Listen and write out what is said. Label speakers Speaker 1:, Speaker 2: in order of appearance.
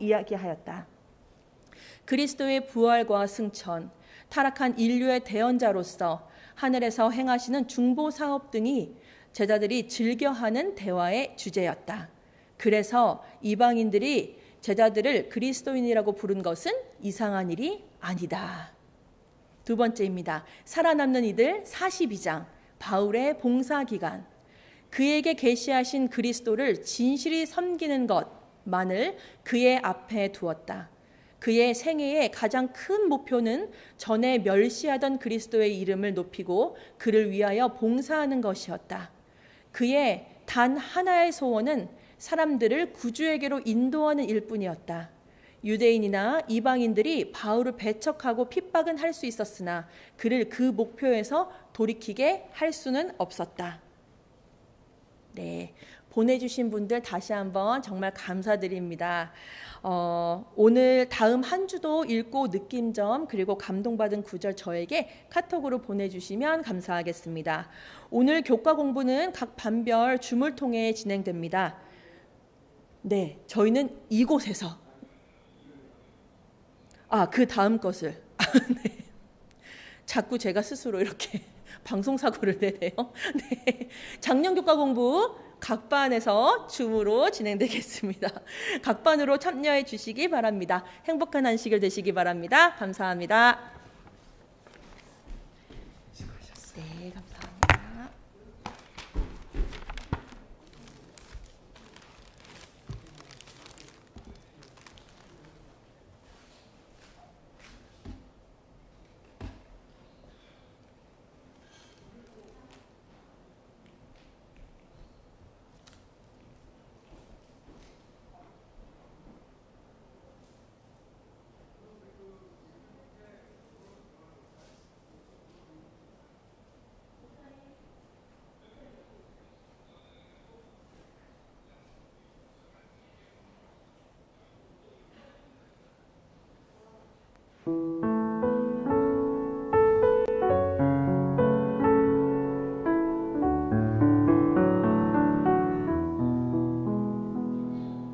Speaker 1: 이야기하였다. 그리스도의 부활과 승천, 타락한 인류의 대언자로서 하늘에서 행하시는 중보 사업 등이 제자들이 즐겨하는 대화의 주제였다. 그래서 이방인들이 제자들을 그리스도인이라고 부른 것은 이상한 일이 아니다. 두 번째입니다. 살아남는 이들 42장 바울의 봉사 기간 그에게 계시하신 그리스도를 진실이 섬기는 것 만을 그의 앞에 두었다. 그의 생애의 가장 큰 목표는 전에 멸시하던 그리스도의 이름을 높이고 그를 위하여 봉사하는 것이었다. 그의 단 하나의 소원은 사람들을 구주에게로 인도하는 일뿐이었다. 유대인이나 이방인들이 바울을 배척하고 핍박은 할 수 있었으나 그를 그 목표에서 돌이키게 할 수는 없었다. 네. 보내주신 분들 다시 한번 정말 감사드립니다. 어, 오늘 다음 한 주도 읽고 느낀 점 그리고 감동받은 구절 저에게 카톡으로 보내주시면 감사하겠습니다. 오늘 교과 공부는 각 반별 줌을 통해 진행됩니다. 네, 저희는 이곳에서 아, 그 다음 것을 네. 자꾸 제가 스스로 이렇게 방송 사고를 내네요. 네. 작년 교과 공부 각 반에서 줌으로 진행되겠습니다. 각 반으로 참여해 주시기 바랍니다. 행복한 한식을 되시기 바랍니다. 감사합니다.